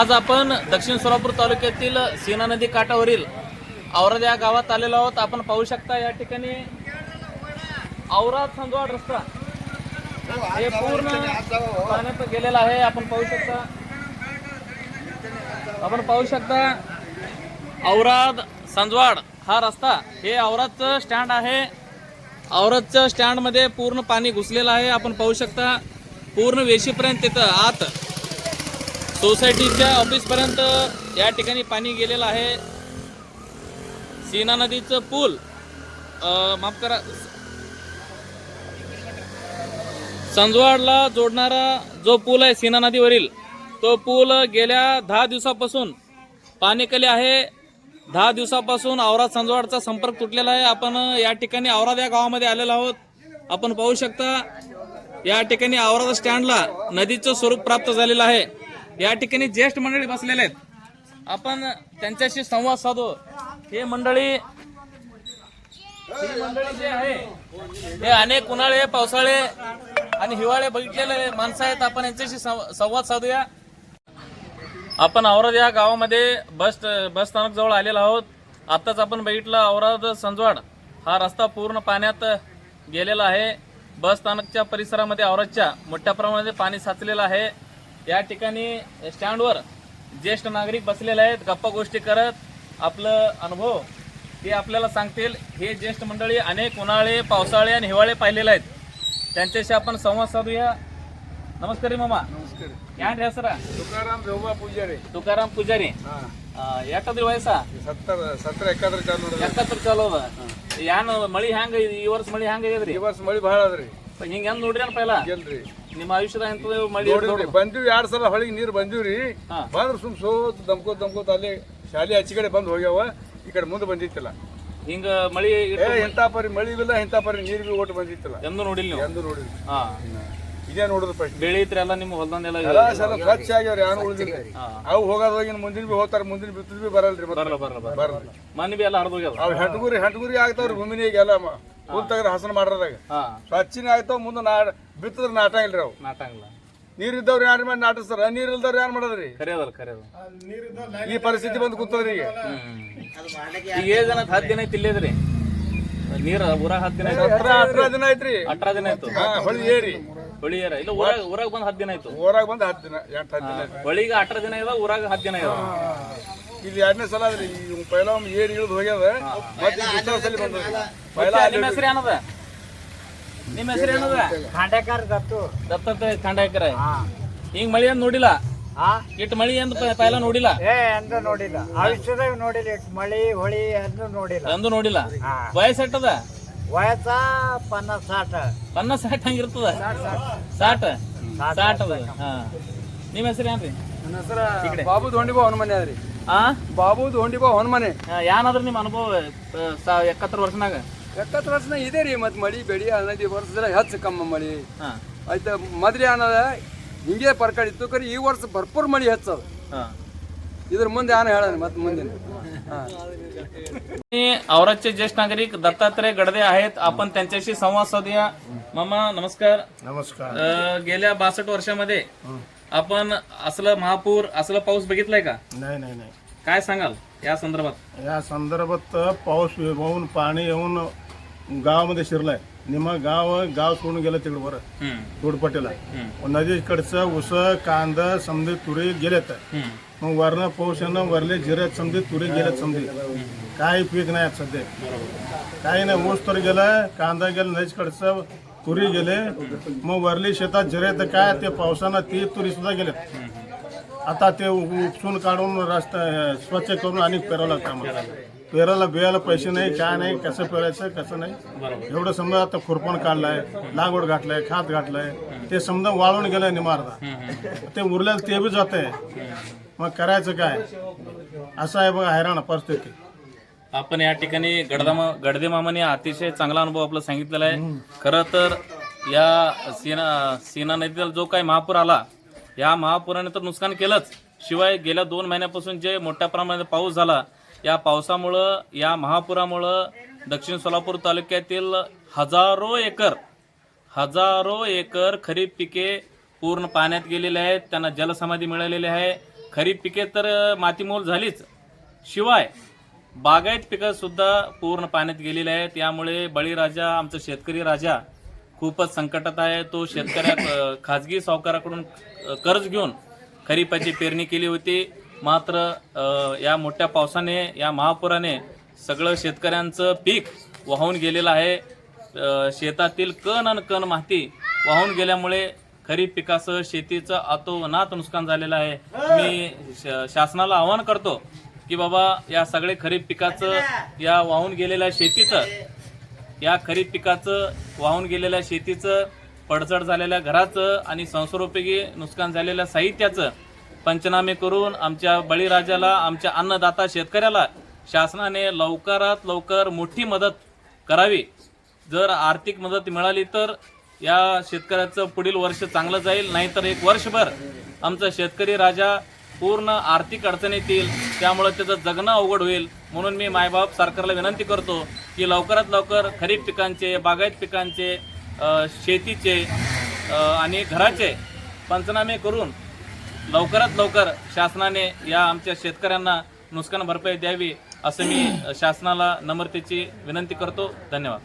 आज आपण दक्षिण सोलापूर तालुक्यातील सीना नदी काठावरील औराद या गावात आलेलो आहोत. आपण पाहू शकता या ठिकाणी औराद संजवाड रस्ता हे पूर्ण पाण्यात गेलेला आहे. आपण पाहू शकता. आपण पाहू शकता औराद संजवाड हा रस्ता हे औरादचं स्टँड आहे. औरादच्या स्टँडमध्ये पूर्ण पाणी घुसलेलं आहे. आपण पाहू शकता पूर्ण वेशीपर्यंत तिथं आत सोसायटीच्या ऑफिसपर्यंत या ठिकाणी पाणी गेलेलं आहे. सीना नदीचं पूल माफ करा संजवाडला जोडणारा जो पूल आहे सीना नदीवरील तो पूल गेल्या दहा दिवसापासून पाणीकली आहे. दहा दिवसापासून औराद संजवाडचा संपर्क तुटलेला आहे. आपण या ठिकाणी औराद या गावामध्ये आलेलो आहोत. आपण पाहू शकता या ठिकाणी औराद स्टँडला नदीचं स्वरूप प्राप्त झालेलं आहे. या ठिकाणी ज्येष्ठ मंडळी बसलेले आहेत. आपण त्यांच्याशी संवाद साधू. हे मंडळी ही मंडळी जे आहे हे अनेक उन्हाळे पावसाळे आणि हिवाळे बघितलेले माणसं आहेत. आपण यांच्याशी संवाद साधूया. आपण औरद या गावामध्ये बस बस स्थानक जवळ आलेलो आहोत. आताच आपण बघितलं औरद संजवाड हा रस्ता पूर्ण पाण्यात गेलेला आहे. बस स्थानकच्या परिसरामध्ये औरदच्या मोठ्या प्रमाणात पाणी साचलेलं आहे. या ठिकाणी स्टँडवर ज्येष्ठ नागरिक बसलेले आहेत गप्पा गोष्टी करत आपलं अनुभव ते आपल्याला सांगतील हे ज्येष्ठ मंडळी अनेक उन्हाळे पावसाळे आणि हिवाळे पाहिलेले आहेत त्यांच्याशी आपण संवाद साधूया नमस्कार ರೀ ಮಾಮ ನಮಸ್ಕಾರ ಯಾನ್ರಿ ಹೆಸರ ತುಕಾರಾಮ್ ದೇವ್ಬಾ ಪೂಜಾರಿ ತುಕಾರಾಮ್ ಪೂಜಾರಿ ಹಾ ಎಷ್ಟದ್ರಿ ವಯಸ್ಸ ಸತ್ತರ ಸತ್ತರ ಎಕ್ಕಾದ್ರ ಚಾಲು ನೋಡ್ರಿ ಎಕ್ಕತ್ರ ಚಲೋ ಅದ ಯಾನ್ ಮಳಿ ಹೆಂಗ ಈ ವರ್ಷ ಮಳಿ ಹೆಂಗ ಆಗ್ಯದ್ರಿ ಈ ವರ್ಷ ಮಳಿ ಭಾಳ ಅದ್ರಿ ಹಿಂಗ ಹೆಂಗ್ ನೋಡ್ರಿ ಅನ್ ಪೈಲ ಏನ್ರಿ ನಿಮ್ಮ ಆಯುಷ್ಯದ ಎಂತ ಮಳಿ ನೋಡಿದ್ರಿ ಬಂದಿವಿ ಎರಡ್ ಸಲ ಹೊಳಿಗೆ ನೀರು ಬಂದಿವ್ರಿ. ಹಾ. ಬಂದ್ರ ಸುಮ್ ಸೋತ್ ದಮ್ಕೋ ದಮ್ಕೋತ ಅಲ್ಲಿ ಶಾಲೆ ಆಚೆ ಕಡೆ ಬಂದ್ ಹೋಗ್ಯಾವ. ಈ ಕಡೆ ಮುಂದೆ ಬಂದಿತ್ತಿಲ್ಲ. ಹಿಂಗ ಮಳಿ ಏ ಇಂಥ ಪರಿ ಮಳಿ ಇಲ್ಲ ಇಂಥ ಪರಿ ನೀರು ಬಿ ಓಟ್ ಬಂದಿತ್ತಿಲ್ಲ. ಎಂದು ನೋಡಿಲ್ಲ ನೀವು? ಎಂದು ನೋಡಿದ್ರಿ ಹಾ. ಇದೇ ನೋಡಿದ್ರು ಫಸ್ಟ್ ಬೆಳಿ ಎಲ್ಲ ನಿಮ್ಮ ಹೊಲ್ದಂದೆಲ್ಲ ಎಲ್ಲ ಸಲ ಸ್ವಚ್ಛ ಆಗ್ಯಾವ್ರಿ ಯಾರು ಉಳಿದಿಲ್ಲ. ಅವು ಹೋಗೋದ್ರಾಗಿನ ಮುಂದಿನ ಬಿ ಹೋಗ್ತಾರ ಮುಂದಿನ ಬಿತ್ತದ್ ಬಿ ಬರಲ್ರಿ ಮತ್ತೆ. ಬರಲ್ಲ ಬರಲ್ಲ ಬರಲ್ಲ ಬರಲ್ರಿ ಮನೆ ಬಿ ಎಲ್ಲ ಹರಿದೋಗ್ಯದ ಅವ್ ಹೆಟ್ಗುರಿ ಹೆಂಟಗುರಿ ಆಗ್ತಾವ್ರಿ ಭೂಮಿನಿಗೆ ಎಲ್ಲ ಹುಲ್ ತೆಗ್ರ ಹಸನ ಮಾಡ್ರದಾಗ. ಸ್ವಚ್ಛನ ಆಯ್ತು ಮುಂದೆ ನಾ ಬಿತ್ತದ್ರ ನಾಟ ಇಲ್ರಿ ಅವು. ನಾಟಂಗಿಲ್ಲ. ನೀರ್ ಇದ್ದವ್ರು ಯಾರ ಮಾಡಿ ನಾಟಿಸ್ತಾರ ನೀರ್ ಇಲ್ದವ್ರು ಯಾರು ಮಾಡೋದ್ರಿ? ಕರೆಯೋದಲ್ಲ ಕರೆಯೋದು. ಈ ಪರಿಸ್ಥಿತಿ ಬಂದು ಕೂತದ್ರಿ ಈಗ. ಈಗ ಏಳು ಜನ ಹತ್ತು ದಿನ ಐತಿ ಇಲ್ಲೇದ್ರಿ? ನೀರ ಊರಾಗ ಹತ್ತು ದಿನ ಆಯ್ತು ಹತ್ರ ಹತ್ರ ದಿನ ಐತ್ರಿ. ಅಟ್ರ ದಿನ ಆಯ್ತು ಹಾ ಹೊಳಿ ಏರಿ. ಹೊಳಿಯರ ಇಲ್ಲ ಊರಾಗ ಊರಾಗ ಬಂದ್ ಹತ್ತು ದಿನ ಆಯ್ತು ಊರಾಗ ಬಂದು ಹತ್ತು ದಿನ ಎಂಟು ಹತ್ತು ದಿನ. ಹೊಳಿಗೆ ಅಟ್ರ ದಿನ ಇದೆ ಊರಾಗ ಹತ್ತು ದಿನ ಇದ ಇದು ಎರಡನೇ ಸಲ ಅದ್ರಿ ಈ ಪೈಲ ಒಮ್ಮೆ ಏರಿ ಇಳಿದು ಹೋಗ್ಯದ. ಮತ್ತೆ ದುಸರ ಸಲ ಬಂದ ಪೈಲ ನಿಮ್ಮ ಹೆಸರು ಏನದ? ನಿಮ್ಮ ಹೆಸರು ಏನದ? ಖಾಂಡೇಕರ್ ದತ್ತು. ದತ್ತಂತ ಖಂಡಾಯಕರ ಹಿಂಗ್ ಮಳಿ ಏನ್ ನೋಡಿಲ್ಲ? ಆ? ಇಟ್ ಮಳಿ ಪ- ಪೈಲ ನೋಡಿಲ್ಲ? ಏ ಎಂದು ನೋಡಿಲ್ಲ. ಆಯುಷ್ಯದಾಗ ನೋಡಿಲ್ಲ. ಇಟ್ ಮಳಿ ಹೊಳಿ ಎಂದು ನೋಡಿಲ್ಲ. ಎಂದು ನೋಡಿಲ್ಲ. ವಯಸ್ಸು ಎಟ್ಟದ ವಯಸ್ಸ ಪನ್ನಾಸ್ ಸಾಟ್. ಪನ್ನಾಸ್ ಸಾಟ್ ಹಂಗಿರ್ತದ? ಸಾಟ್ ಸಾಟ್. ಅದ. ಹಾ. ನಿಮ್ಮ ಹೆಸರು ಏನ್ರಿ? ನನ್ನ ಹೆಸರು ಬಾಬು ದೊಂಡಿಬೋ ಅವನ ಮನೆ ಅದ್ರಿ ಬಾಬು ಧೋಂಡಿಬಾ ಹೊನ್ಮನೆ ಯಾನಾದ್ರ ನಿಮ್ಮ ಅನುಭವ ಆ, ಸಾ- ಎಕ್ಕತ್ತರ ವರ್ಷನಾಗ ಎಪ್ಪತ್ತು ವರ್ಷನ ಇದೆ ರೀ ಮತ್ತೆ ಮಳಿ ಬೆಳಿ ಅನ್ನೋದು ಈ ವರ್ಷದ ಹೆಚ್ಚು ಕಮ್ಮ ಮಳಿ ಹಾ ಆಯ್ತಾ ಮೊದ್ಲು ಅನ್ನೋದ ಹಿಂಗೆ ಪರ್ಕಡಿತ್ತು ಕರೆ ಈ ವರ್ಷ ಭರ್ಪೂರ್ ಮಳಿ ಹೆಚ್ಚದ ಹಾ ಇದ್ರ ಮುಂದೆ ಏನು ಹೇಳ ಮತ್ತೆ ಮುಂದಿನ औराचे ज्येष्ठ नागरिक दत्तात्रय गडदे आहेत आपण त्यांच्याशी संवाद साधूया मामा नमस्कार नमस्कार अ, गेल्या बासष्ट वर्षामध्ये आपण असलं महापूर असलं पाऊस बघितलाय का नाही नाही नाही काय सांगाल या संदर्भात? या संदर्भात पाऊस वाहून पाणी येऊन गावामध्ये शिरलाय. निमा गाव गाव सोडून गेलं तिकडे बरं हम्म, तोडपट्टीला हम्म, नदीकडचं उस कांदा समजे तुरे गेलेत. हम्म, मग वरनं पाऊस येणं वरले जिऱ्यात समजे तुरे गेलेत समजे काही पीक नाही सध्या. काही नाही ऊस तर गेलं कांदा गेला नदीकडचं तुरी गेले. मग वरली शेतात जिरे तर काय? ते पावसानं ती तुरी सुद्धा गेलेत. आता ते उपसून काढून रस्ता स्वच्छ करून आणि पेरावं लागतं आम्हाला पेरायला बियाला पैसे नाही काय नाही कसं पेरायचं कसं नाही. एवढं समजा आता खुरपण काढलाय लागवड घातलाय खात घातलाय ते समजा वाळून गेलंय निमारदा. ते उरलेलं ते बी जात आहे मग करायचं काय? असं आहे बघा हैराण परिस्थिती. आपण या ठिकाणी गडदामा गडदे मामाने अतिशय चांगला अनुभव आपला सांगितलेला आहे. खरं तर या सीना सीना नदीला जो काही महापूर आला या महापुराने तर नुकसान केलंच. शिवाय गेल्या दोन महिन्यापासून जे मोठ्या प्रमाणात पाऊस झाला या पावसामुळं या महापुरामुळं दक्षिण सोलापूर तालुक्यातील हजारो एकर हजारो एकर खरीप पिके पूर्ण पाण्यात गेलेले आहेत त्यांना जलसमाधी मिळालेली आहे. खरीप पिके तर मातीमोल झालीच. शिवाय बागायत पिकंसुद्धा पूर्ण पाण्यात गेलेली आहेत. त्यामुळे बळीराजा आमचा शेतकरी राजा खूपच संकटात आहे. तो शेतकऱ्या खाजगी सावकाराकडून कर्ज घेऊन खरीपाची पेरणी केली होती. मात्र या मोठ्या पावसाने या महापुराने सगळं शेतकऱ्यांचं पीक वाहून गेलेलं आहे. शेतातील कण आणि कण माती वाहून गेल्यामुळे खरीप पिकासह शेतीचं अतोनात नुकसान झालेलं आहे. मी श- शासनाला आवाहन करतो की बाबा या सगळे खरीप पिकाचं या वाहून गेलेल्या शेतीचं या खरीप पिकाचं वाहून गेलेल्या शेतीचं पडझड झालेल्या घराचं आणि संसारोपयोगी नुकसान झालेल्या साहित्याचं पंचनामे करून आमच्या बळीराजाला आमच्या अन्नदाता शेतकऱ्याला शासनाने लवकरात लवकर मोठी मदत करावी. जर आर्थिक मदत मिळाली तर या शेतकऱ्याचं पुढील वर्ष चांगलं जाईल. नाहीतर एक वर्षभर आमचा शेतकरी राजा पूर्ण आर्थिक अडचणीत येईल. त्यामुळं त्याचं जगणं अवघड होईल. म्हणून मी मायबाप सरकारला विनंती करतो की लवकरात लवकर खरीप पिकांचे बागायत पिकांचे शेतीचे आणि घराचे पंचनामे करून लवकरात लवकर शासनाने या आमच्या शेतकऱ्यांना नुकसान भरपाई द्यावी असं मी शासनाला नम्रतेची विनंती करतो. धन्यवाद.